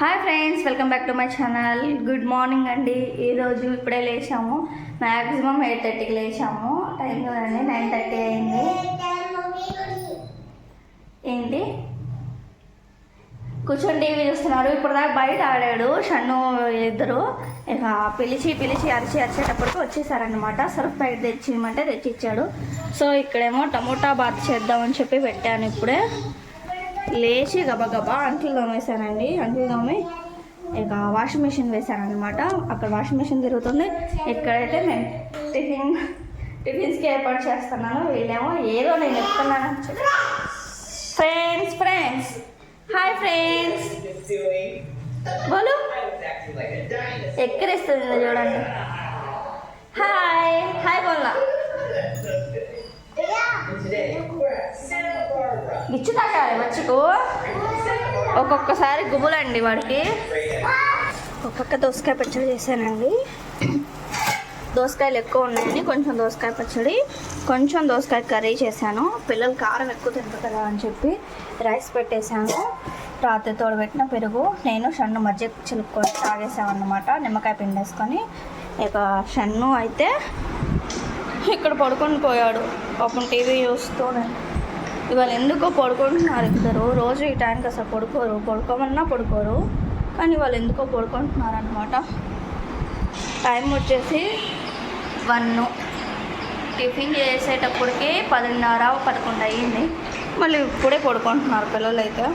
Hi friends welcome back to my channel. Good morning అండి. ఈరోజు ఇప్పుడే లేచాము. మ్యాక్సిమం ఎయిట్ థర్టీకి లేచాము. టైం కదండి? నైన్ థర్టీ అయింది. ఏంటి? కూర్చొని టీవీ చూస్తున్నారు. ఇప్పుడు దాకా బయట ఆడాడు షన్ను ఇద్దరు. ఇక పిలిచి పిలిచి అరిచి అరిచేటప్పటికి వచ్చేసారనమాట సర్ఫ్ ప్యాకెట్ తెచ్చిమంటే తెచ్చిచ్చాడు. సో ఇక్కడేమో టమోటా బాత్ చేద్దామని చెప్పి పెట్టాను ఇప్పుడే. లేచి గబగబా అంట్లు తోమేశానండి. అంట్లు తోమి ఇక వాషింగ్ మిషన్ వేశానమాట అనమాట అక్కడ వాషింగ్ మిషన్ తిరుగుతుంది. ఇక్కడైతే నేను టిఫిన్ టిఫిన్స్కి ఏర్పాటు చేస్తున్నాను వీళ్ళేమో ఏదో నేను చెప్తున్నాను. Friends friends. Hi friends. బోలు. ఎక్కడిస్తుంది చూడండి. హాయ్. హాయ్ బోల్నా గిచ్చు తాకాలి ఒక్కొక్కసారి గుబులండి వాడికి. ఒక్కొక్క దోసకాయ పచ్చడి చేశానండి. దోసకాయలు ఎక్కువ ఉన్నాయని కొంచెం దోసకాయ పచ్చడి కొంచెం దోసకాయ కర్రీ చేశాను. పిల్లలు కారం ఎక్కువ తింటారు కదా అని చెప్పి రైస్ పెట్టేశాను. రాత్రి తోడబెట్టిన పెరుగు నేను షన్ను మధ్య చిలుక్కొని తాగేసామన్నమాట నిమ్మకాయ పిండేసుకొని. ఇక షన్ను అయితే ఇక్కడ పడుకొని పోయాడు. పాపం టీవీ చూస్తూనే. ఇవాళ ఎందుకో పడుకుంటున్నారు ఇద్దరు? రోజు ఈ టైంకి అసలు పడుకోరు. పడుకోమన్నా పడుకోరు. కానీ వాళ్ళు ఎందుకో పడుకుంటున్నారు అనమాట టైం వచ్చేసి వన్ టిఫిన్ చేసేటప్పటికి పదిన్నర పదకొండు అయ్యింది. మళ్ళీ ఇప్పుడే పడుకుంటున్నారు పిల్లలు అయితే